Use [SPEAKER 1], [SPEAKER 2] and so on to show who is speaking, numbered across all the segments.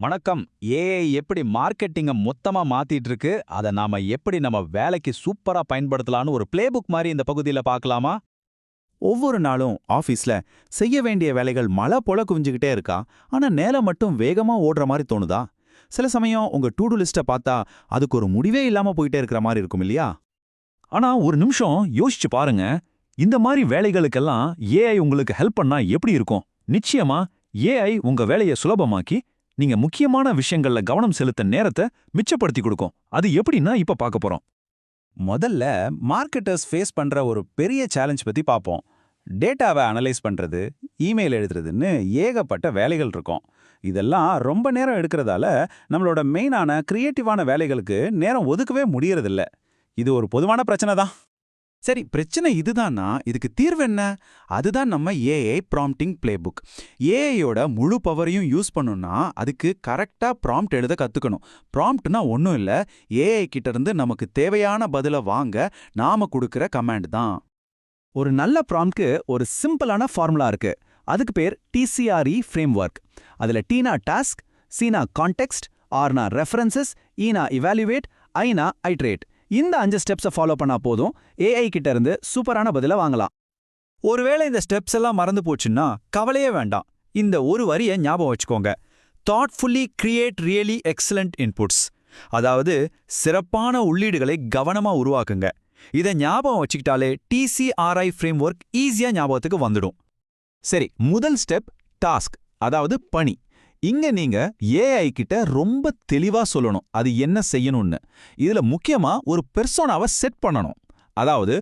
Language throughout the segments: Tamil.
[SPEAKER 1] வணக்கம். ஏஐ எப்படி மார்க்கெட்டிங்கை மொத்தமா மாத்திட்டு இருக்கு அதை நாம எப்படி நம்ம வேலைக்கு சூப்பரா பயன்படுத்தலாம்னு ஒரு பிளேபுக் மாதிரி இந்த பகுதியில பார்க்கலாமா?
[SPEAKER 2] ஒவ்வொரு நாளும் ஆஃபீஸ்ல செய்ய வேண்டிய வேலைகள் மழை போல குவிஞ்சுக்கிட்டே இருக்கா? ஆனா நேரம் மட்டும் வேகமா ஓடுற மாதிரி தோணுதா? சில சமயம் உங்க டூடு லிஸ்ட்டை பார்த்தா அதுக்கு ஒரு முடிவே இல்லாம போயிட்டே இருக்கிற மாதிரி இருக்கும் இல்லையா?
[SPEAKER 3] ஆனா ஒரு நிமிஷம் யோசிச்சு பாருங்க. இந்த மாதிரி வேலைகளுக்கெல்லாம் ஏஐ உங்களுக்கு ஹெல்ப் பண்ணா எப்படி இருக்கும்? நிச்சயமா ஏஐ உங்க வேலையை சுலபமாக்கி நீங்க முக்கியமான விஷயங்கள்ல கவனம் செலுத்த நேரத்தை மிச்சப்படுத்தி கொடுக்கும். அது எப்படின்னா இப்ப பார்க்க போறோம்.
[SPEAKER 1] முதல்ல மார்க்கெட்டர்ஸ் ஃபேஸ் பண்ற ஒரு பெரிய சேலஞ்ச் பத்தி பார்ப்போம். டேட்டாவை அனலைஸ் பண்றது இமெயில் எழுதுறதுன்னு ஏகப்பட்ட வேலைகள் இருக்கும். இதெல்லாம் ரொம்ப நேரம் எடுக்கிறதால நம்மளோட மெயினான கிரியேட்டிவான வேலைகளுக்கு நேரம் ஒதுக்கவே முடியறதில்ல. இது ஒரு பொதுவான பிரச்சனை தான்.
[SPEAKER 2] சரி பிரச்சனை இதுதான்னா இதுக்கு தீர்வு என்ன? அதுதான் நம்ம ஏஐ ப்ராம்ப்டிங் பிளேபுக் ஏஐயோட முழு பவரையும் யூஸ் பண்ணணும்னா அதுக்கு கரெக்டா ப்ராம்ப்ட் எழுத கத்துக்கணும். ப்ராம்ப்ட்னா ஒன்றும் இல்லை. ஏஐ கிட்ட இருந்து நமக்கு தேவையான பதிலை வாங்க நாம கொடுக்குற கமாண்ட் தான்.
[SPEAKER 4] ஒரு நல்ல ப்ராம்ப்ட்க்கு ஒரு சிம்பிளான ஃபார்முலா இருக்கு. அதுக்கு பேர் டிசிஆர்இ ஃப்ரேம் ஒர்க் அதுல டீனா டாஸ்க் சீனா கான்டெக்ஸ்ட் ஆர்னா ரெஃபரன்சஸ் ஈனா இவாலுவேட் ஐனா ஐட்ரேட் இந்த அஞ்சு ஸ்டெப்ஸை ஃபாலோ பண்ணா போதும். ஏஐ கிட்ட இருந்து சூப்பரான பதிலை வாங்கலாம்.
[SPEAKER 3] ஒருவேளை இந்த ஸ்டெப்ஸ் எல்லாம் மறந்து போச்சுன்னா கவலையே வேண்டாம். இந்த ஒரு வரியை ஞாபகம் வச்சுக்கோங்க. Thoughtfully create really excellent inputs அதாவது சிறப்பான உள்ளீடுகளை கவனமா உருவாக்குங்க. இதை ஞாபகம் வச்சுக்கிட்டாலே டிசிஆர்ஐ ஃப்ரேம் ஒர்க் ஈஸியா ஞாபகத்துக்கு வந்துடும்.
[SPEAKER 2] சரி முதல் ஸ்டெப் டாஸ்க் அதாவது பணி. இங்க நீங்க ஏஐ கிட்ட ரொம்ப தெளிவா சொல்லணும். அது என்ன செய்யணும்னு. இதுல முக்கியமா ஒரு பெர்சோனாவை செட் பண்ணணும். அதாவது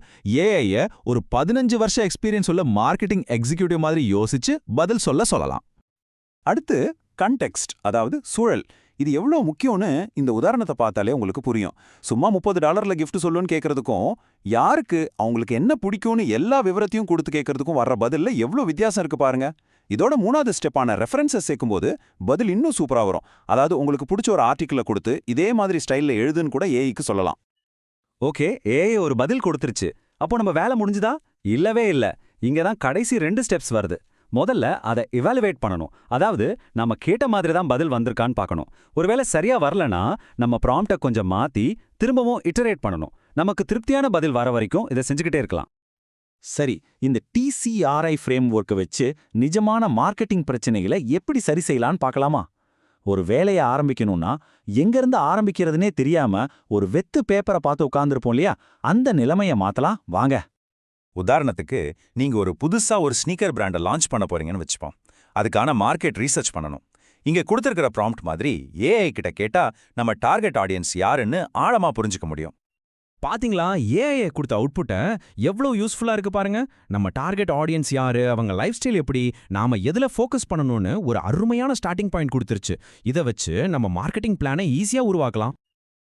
[SPEAKER 2] ஏஐய ஒரு பதினஞ்சு வருஷ எக்ஸ்பீரியன்ஸ் உள்ள மார்க்கெட்டிங் எக்ஸிக்யூட்டிவ் மாதிரி யோசிச்சு பதில் சொல்ல சொல்லலாம்.
[SPEAKER 5] அடுத்து கண்டெக்ஸ்ட் அதாவது சூழல். இது எவ்வளோ முக்கியம்னு இந்த உதாரணத்தை பார்த்தாலே உங்களுக்கு புரியும். சும்மா முப்பது டாலர்ல கிஃப்ட் சொல்லுன்னு கேட்கறதுக்கும் யாருக்கு அவங்களுக்கு என்ன பிடிக்கும்னு எல்லா விவரத்தையும் கொடுத்து கேட்கறதுக்கும் வர்ற பதில்ல எவ்வளோ வித்தியாசம் இருக்கு பாருங்க. இதோட மூணாவது ஸ்டெப்பான ரெஃபரன்சஸ் சேர்க்கும்போது பதில் இன்னும் சூப்பரா வரும். அதாவது உங்களுக்கு பிடிச்ச ஒரு ஆர்டிக்கிளை கொடுத்து இதே மாதிரி ஸ்டைல்ல எழுதுன்னு கூட ஏஐக்கு சொல்லலாம்.
[SPEAKER 3] ஓகே ஏஐ ஒரு பதில் கொடுத்துருச்சு. அப்போ நம்ம வேலை முடிஞ்சுதா? இல்லவே இல்ல. இங்க தான் கடைசி ரெண்டு ஸ்டெப்ஸ் வருது. முதல்ல அதை இவாலுவேட் பண்ணணும். அதாவது நம்ம கேட்ட மாதிரி தான் பதில் வந்திருக்கான்னு பார்க்கணும். ஒருவேளை சரியா வரலனா நம்ம ப்ராம்ப்டை கொஞ்சம் மாத்தி திரும்பவும் இட்டரேட் பண்ணணும். நமக்கு திருப்தியான பதில் வர வரைக்கும் இதை செஞ்சுக்கிட்டே இருக்கலாம்.
[SPEAKER 2] சரி இந்த டிசிஆர்ஐ ஃப்ரேம் ஒர்க்கை வச்சு நிஜமான மார்க்கெட்டிங் பிரச்சனைகளை எப்படி சரி செய்யலான்னு பார்க்கலாமா? ஒரு வேலையை ஆரம்பிக்கணும்னா எங்கிருந்து ஆரம்பிக்கிறதுனே தெரியாம ஒரு வெத்து பேப்பரை பார்த்து உட்காந்துருப்போம் இல்லையா? அந்த நிலைமையை மாத்தலாம். வாங்க.
[SPEAKER 5] உதாரணத்துக்கு நீங்க ஒரு புதுசா ஒரு ஸ்னீக்கர் பிராண்டை லான்ச் பண்ண போறீங்கன்னு வச்சுப்போம். அதுக்கான மார்க்கெட் ரீசர்ச் பண்ணணும். இங்க கொடுத்திருக்கிற ப்ராம்ப்ட் மாதிரி ஏஐ கிட்ட கேட்டா நம்ம டார்கெட் ஆடியன்ஸ் யாருன்னு ஆழமா புரிஞ்சுக்க முடியும்.
[SPEAKER 4] பாத்தீங்களா? ஏஐ கொடுத்த அவுட்புட்டை எவ்வளோ யூஸ்ஃபுல்லா இருக்கு பாருங்க. நம்ம டார்கெட் ஆடியன்ஸ் யாரு? அவங்க லைஃப் ஸ்டைல் எப்படி? நாம எதுல ஃபோக்கஸ் பண்ணணும்னு ஒரு அருமையான ஸ்டார்டிங் பாயிண்ட் கொடுத்துருச்சு. இதை வச்சு நம்ம மார்க்கெட்டிங் பிளானை ஈஸியா உருவாக்கலாம்.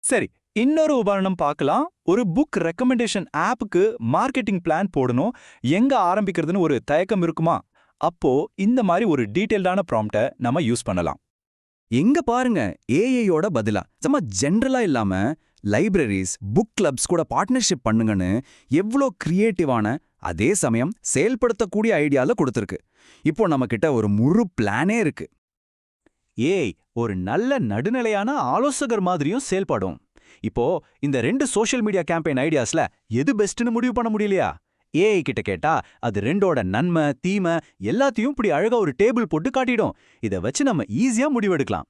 [SPEAKER 2] சரி இன்னொரு உதாரணம் பார்க்கலாம். ஒரு புக் ரெக்கமெண்டேஷன் ஆப்புக்கு மார்க்கெட்டிங் பிளான் போடணும். எங்க ஆரம்பிக்கிறதுன்னு ஒரு தயக்கம் இருக்குமா? அப்போ இந்த மாதிரி ஒரு டீட்டெயில்டான ப்ராம்ப்டை நம்ம யூஸ் பண்ணலாம். எங்க பாருங்க ஏஐயோட பதிலா. சும்மா ஜென்ரலா இல்லாம லைப்ரரிஸ் புக் கிளப்ஸ் கூட பார்ட்னர்ஷிப் பண்ணுங்கன்னு எவ்வளோ கிரியேட்டிவான அதே சமயம் செயல்படுத்தக்கூடிய ஐடியால கொடுத்துருக்கு. இப்போ நம்ம கிட்ட ஒரு முழு பிளானே இருக்கு. ஏய் ஒரு நல்ல நடுநிலையான ஆலோசகர் மாதிரியும் செயல்படும். இப்போ இந்த ரெண்டு சோஷியல் மீடியா கேம்பெயின் ஐடியாஸ்ல எது பெஸ்ட்னு முடிவு பண்ண முடியலையா? ஏஐ கிட்ட கேட்டா அது ரெண்டோட நன்மை தீமை எல்லாத்தையும் இப்படி அழகா ஒரு டேபிள் போட்டு காட்டிடும். இதை வச்சு நம்ம ஈஸியா முடிவெடுக்கலாம்.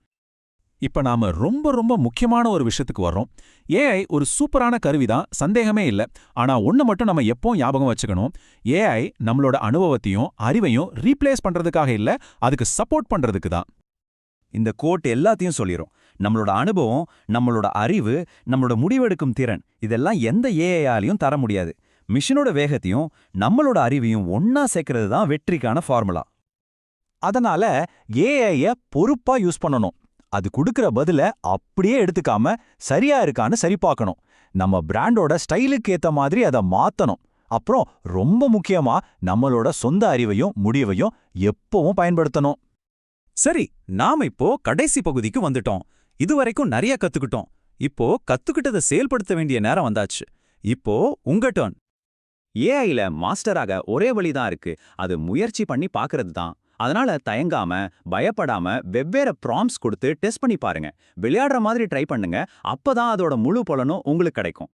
[SPEAKER 3] இப்ப நாம ரொம்ப ரொம்ப முக்கியமான ஒரு விஷயத்துக்கு வர்றோம். ஏஐ ஒரு சூப்பரான கருவிதான் சந்தேகமே இல்ல. ஆனா ஒண்ணு மட்டும் நம்ம எப்பவும் ஞாபகம் வச்சுக்கணும். ஏஐ நம்மளோட அனுபவத்தையும் அறிவையும் ரீப்ளேஸ் பண்றதுக்காக இல்ல அதுக்கு சப்போர்ட் பண்றதுக்கு தான்.
[SPEAKER 2] இந்த கோட் எல்லாத்தையும் சொல்லிடும் நம்மளோட அனுபவம் நம்மளோட அறிவு நம்மளோட முடிவெடுக்கும் திறன் இதெல்லாம் எந்த ஏஐயாலையும் தர முடியாது. மிஷினோட வேகத்தையும் நம்மளோட அறிவையும் ஒன்னா சேர்க்கறது தான் வெற்றிக்கான ஃபார்முலா அதனால ஏஐய பொறுப்பா யூஸ் பண்ணணும். அது கொடுக்கிற பதில அப்படியே எடுத்துக்காம சரியா இருக்கான்னு சரி பார்க்கணும். நம்ம பிராண்டோட ஸ்டைலுக்கு ஏத்த மாதிரி அதை மாத்தணும். அப்புறம் ரொம்ப முக்கியமா நம்மளோட சொந்த அறிவையும் முடிவையும் எப்பவும் பயன்படுத்தணும்.
[SPEAKER 3] சரி நாம இப்போ கடைசி பகுதிக்கு வந்துட்டோம். இதுவரைக்கும் நிறைய கத்துக்கிட்டோம். இப்போ கத்துக்கிட்டதை செயல்படுத்த வேண்டிய நேரம் வந்தாச்சு. இப்போ உங்க டர்ன்.
[SPEAKER 2] ஏஐல மாஸ்டராக ஒரே வழிதான் இருக்கு. அது முயற்சி பண்ணி பாக்குறது தான்.
[SPEAKER 6] அதனால தயங்காம பயப்படாம வெவ்வேறு ப்ராம்ஸ் கொடுத்து டெஸ்ட் பண்ணி பாருங்க. விளையாடுற மாதிரி ட்ரை பண்ணுங்க. அப்பதான் அதோட முழு பலனும் உங்களுக்கு கிடைக்கும்.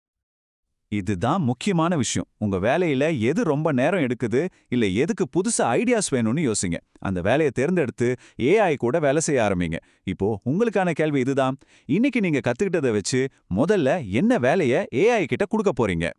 [SPEAKER 2] இதுதான் முக்கியமான விஷயம். உங்க வேலையில எது ரொம்ப நேரம் எடுக்குது இல்ல எதுக்கு புதுசா ஐடியாஸ் வேணும்னு யோசிங்க. அந்த வேலையை தேர்ந்தெடுத்து ஏஐ கூட வேலை செய்ய ஆரம்பிங்க. இப்போ உங்களுக்கான கேள்வி இதுதான். இன்னைக்கு நீங்க கத்துக்கிட்டதை வச்சு முதல்ல என்ன வேலையை ஏஐ கிட்ட கொடுக்க போறீங்க?